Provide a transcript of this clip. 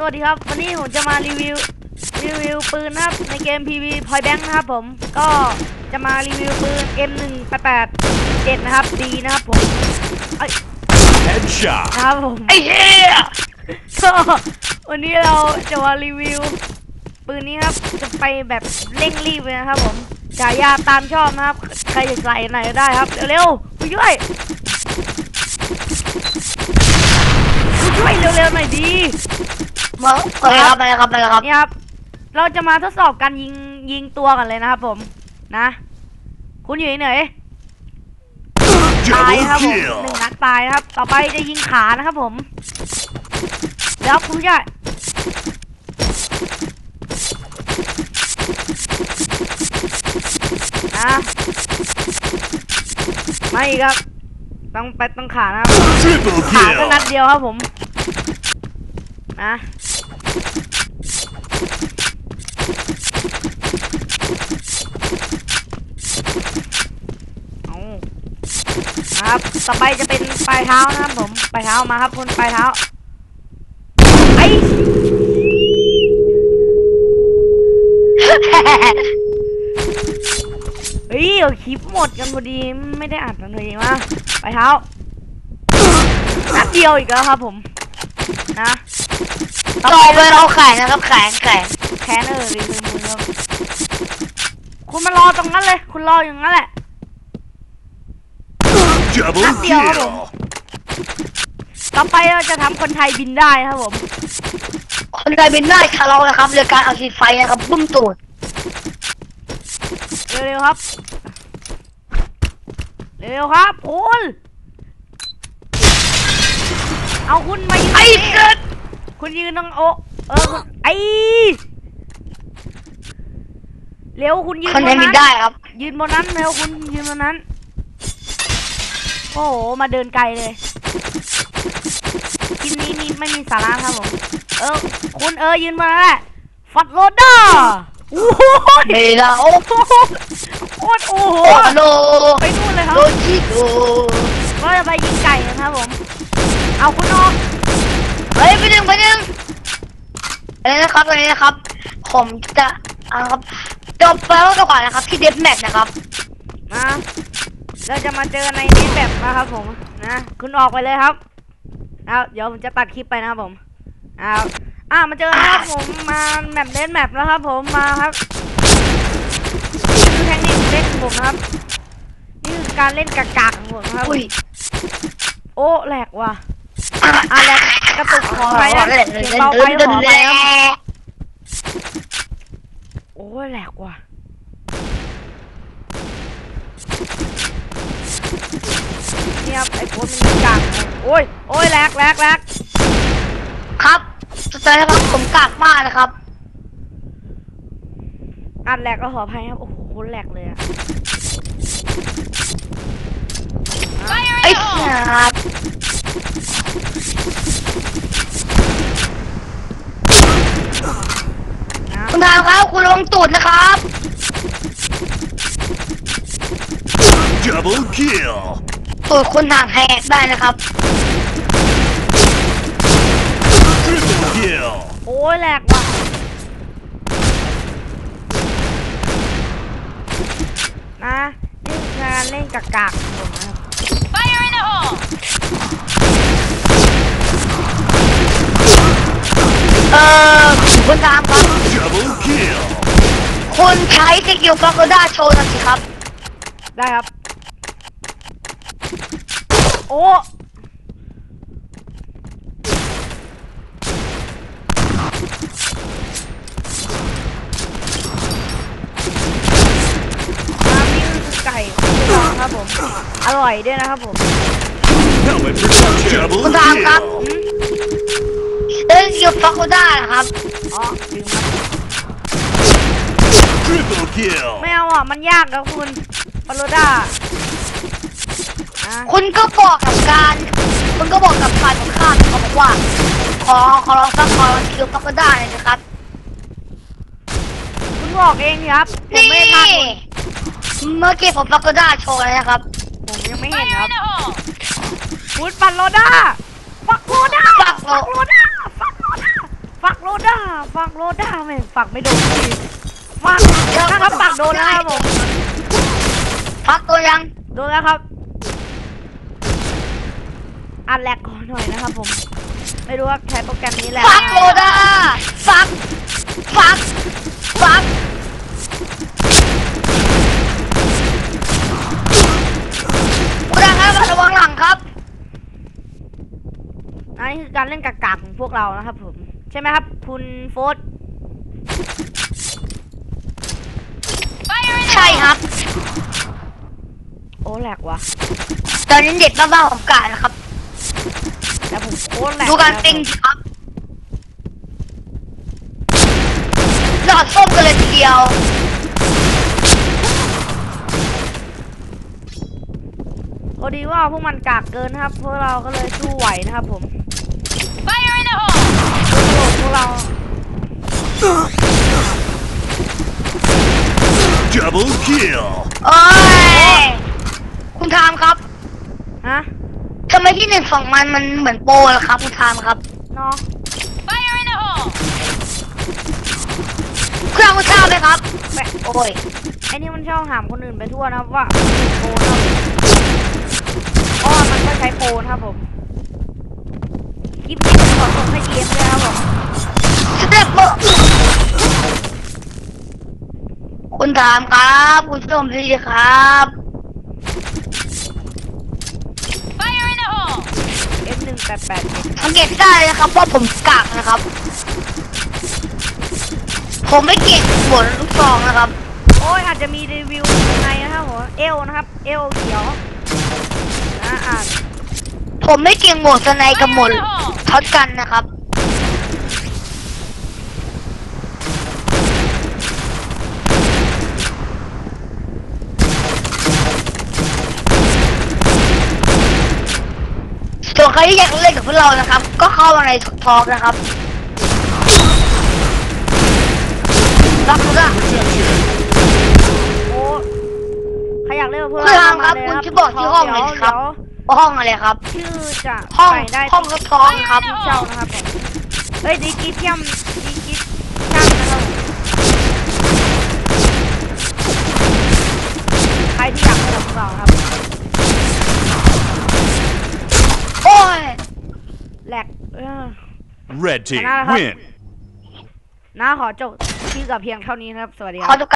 สวัสดีครับ วันนี้ผมจะมารีวิวรีวิวปืนนะครับในเกม PV Point Bank นะครับผมก็จะมารีวิวปืน M188 7นะครับดีนะครับผม Headshot. นะครับผมไอ้เหี้ยก็วันนี้เราจะมารีวิว ปืนนี้ครับจะไปแบบเร่งรีบเลยนะครับผมฉายาตามชอบนะครับ ใครจะใส่ไหนก็ได้ครับ เร็วๆผู้ช่วยผู้ช่วยเร็วๆหน่อยดี มาอะไรครับอะไรครับอะไรครับนี่ครับ เราจะมาทดสอบการยิงยิงตัวกันเลยนะครับผม นะ คุณอยู่ที่ไหนตาย Double นะครับผมห kill. นึ่งนัดตายนะครับ ต่อไปจะยิงขานะครับผม แล้วคุณจะอะไม่ครับ ต้องไปต้องขานะครับ Triple ขาก็นัด kill. เดียวครับผม นะเอาครับต่อไปจะเป็นปลายเท้านะครับผมปลายเท้ามาครับคุณปลายเท้าไอ้เฮ้ยเอาคลิปหมดกันพอดีไม่ได้อัดกันเลยมาปลายเท้านัดเดียวอีกแล้วครับผม นะต่อไปเราแข่งนะครับแข่งแข่งแคนเออรีวิวมือครับคุณมารอตรงนั้นเลย คุณรออย่างนั้นแหละ Double Not the other. kill. ต่อไปเราจะทำคนไทยบินได้นะครับผมคนไทยบินได้คาเรานะครับเรือการเอาชีไฟนะครับบุ้มตูดเร็วๆครับเร็วๆครับคุณ เอาคุณมายืนไอ้ตรงนี้ เกิดคุณยืนตรงโอเออคุณไอเร็วคุณยืนคนบไทยนบินนั้นได้ครับ ยืนบนนั้นเร็วคุณยืนบนนั้น โอ้โหมาเดินไกลเลยคลิปนี้มีไม่มีสาระครับผมเออคุณเออยืนบนนั้นแหละฟัดโรดด้าโอ้โหเดี๋ยวโอ้โคตรโอ้โหโหไปนู่นเลยครับ โดจิโดก็จะไปยิงไก่กันครับผม เอาคุณออก เฮ้ยไปหนึ่งไปหนึ่ง อะไรนะครับอะไรนะครับ ผมจะเอาครับจบไปแล้วก่อนนะครับ ที่เดฟแมทนะครับ นะเราจะมาเจอในนี้แบบนะครับผมนะคุณออกไปเลยครับเอาเดี๋ยวผมจะตัดคลิปไปนะครับผมเอาอ่ามาเจอนะครับผมมาแมปเล่นแมปแล้วครับผมมาครับนี่คือเทคนิคเล่นของผมนะครับนี่คือการเล่นกากๆของผมนะครับอุ้ย โอ้แหลกว่ะ อะแลกกระตุกขอไปนะเล่นเสียงเบาไปเล่นขอไปเล่นครับโอ้ยแหลกว่ะเนี่ยไอ้โค้ดมันกากเลยโอ้ยโอ้ยแหลกแหลกแหลกครับสุดท้ายครับผมกากมากนะครับอัดแหลกก็ขออภัยครับโอ้โหแหลกเลยอะไอ้สัตว์ นะ คุณทามครับคุณ ลงตูดนะครับ Double kill. ตูดคุณห่างแหกได้นะครับ Triple kill. โอ้ยแหลกว่ะ นะนี่คือการเล่นกากๆของผมนะครับ Fire in the hole! เอ่อคุณทามครับ Double kill. คุณใช้สกิลฟลอกด้าโชว์หน่อยสิครับ ได้ครับ โอ้น้ำนี่คือไก่ครับผม อร่อยด้วยนะครับผม Helmet protection. Double Good job, Cap. kill. เล่นสกิลฟลอกด้านะครับ อ๋อลืมครับ Triple kill. ไม่เอาอะ มันยากครับคุณปาโลด้านะคุณก็บอกกับการคุณก็บอกกับฝ่ายตรงข้ามเขาบอกว่า ขอขอลองสักขอลองสกิลฟลอกด้าหน่อยนะครับ คุณบอกเองสิครับ ผมนี่ไม่ได้พาคุณเมื่อกี้ผมฟลอกด้าโชว์เลยนะครับผมยังไม่เห็น Fire ครับ in the hole! คุณปันโลด้าฟักโลด้าฟักโลฟักโลด้าฟักโลด้าฟักฟังโรด้าไม่ฝักไม่โดนที ฟังนะครับปักโดนแล้วครับผมพักตัวยังโดนแล้วครับอัดแลกก่อนหน่อยนะครับผม ไม่รู้ว่าใช้โปรแกรมนี้แหละฟักโรด้าฟักฟักฟักคุณดังครับระวังหลังครับอันนี้คือการเล่นกากๆของพวกเรานะครับผม ใช่ไหมครับ คุณโฟส ใช่ครับ โอ้แหลกว่ะ ตอนนี้เด็ดบ้าๆของกานะครับแต่ผมโคตรแหลกดูการเลยติงสิครับหลอดส้มกันเลยทีเดียวพอดีว่าพวกมันกากเกินนะครับ พวกเราก็เลยสู้ไหวนะครับผม Fire in the hole! พวกเรา Double kill. โอ้ย คุณทามครับฮะทำไมที่หนึ่งของมันมันเหมือนโปรล่ะครับ คุณทามครับเนาะ Fire in the hole! คุณทามคุณทราบไหมครับแปะโอ้ย ไอ้นี่มันชอบถามคนอื่นไปทั่วนะครับว่าโปรนะครับอ๋อมันก็ใช้โปรนะครับผมคลิปนี้ผมขอส่งให้ดีเอ็มด้วยนะครับผม สเต็ปเบอร์ คุณถามครับ คุณชมพีครับ Fire in the hole! เอ็มหนึ่งแปดแปดเจ็ดสังเกตได้เลยนะครับว่าผมกากนะครับ ผมไม่เก่งเหมือนลูกซองนะครับ โอ้ยอาจจะมีรีวิวในนะครับผมเอลนะครับ เอลเขียวนะอ่านผมไม่เก่งหมวดสไนกับหมวด Fire in the hole! ท็อตกันนะครับ ส่วนใครที่อยากเล่นกับพวกเรานะครับ ก็เข้ามาในทอกนะครับรับรู้ละโอ้ใครอยากเล่นกับพวกคุณเราทามครับมาเลยคุณช่วยบอกที่ห้องหน่อยสิครับเดี๋ยวห้องอะไรครับ ชื่อจะห้องใส่ได้ห้องรถทองครับที่เช่านะครับผมเฮ้ยดีกิทย่ำดีกิทช่างนะครับผมใครที่อยากเล่นกับพวกเราครับ โอ้ย แหลก เออ Red team Banana, huh? win. น้าขอจบชื่อกับเพียงเท่านี้นะครับ สวัสดีคขอรับจบ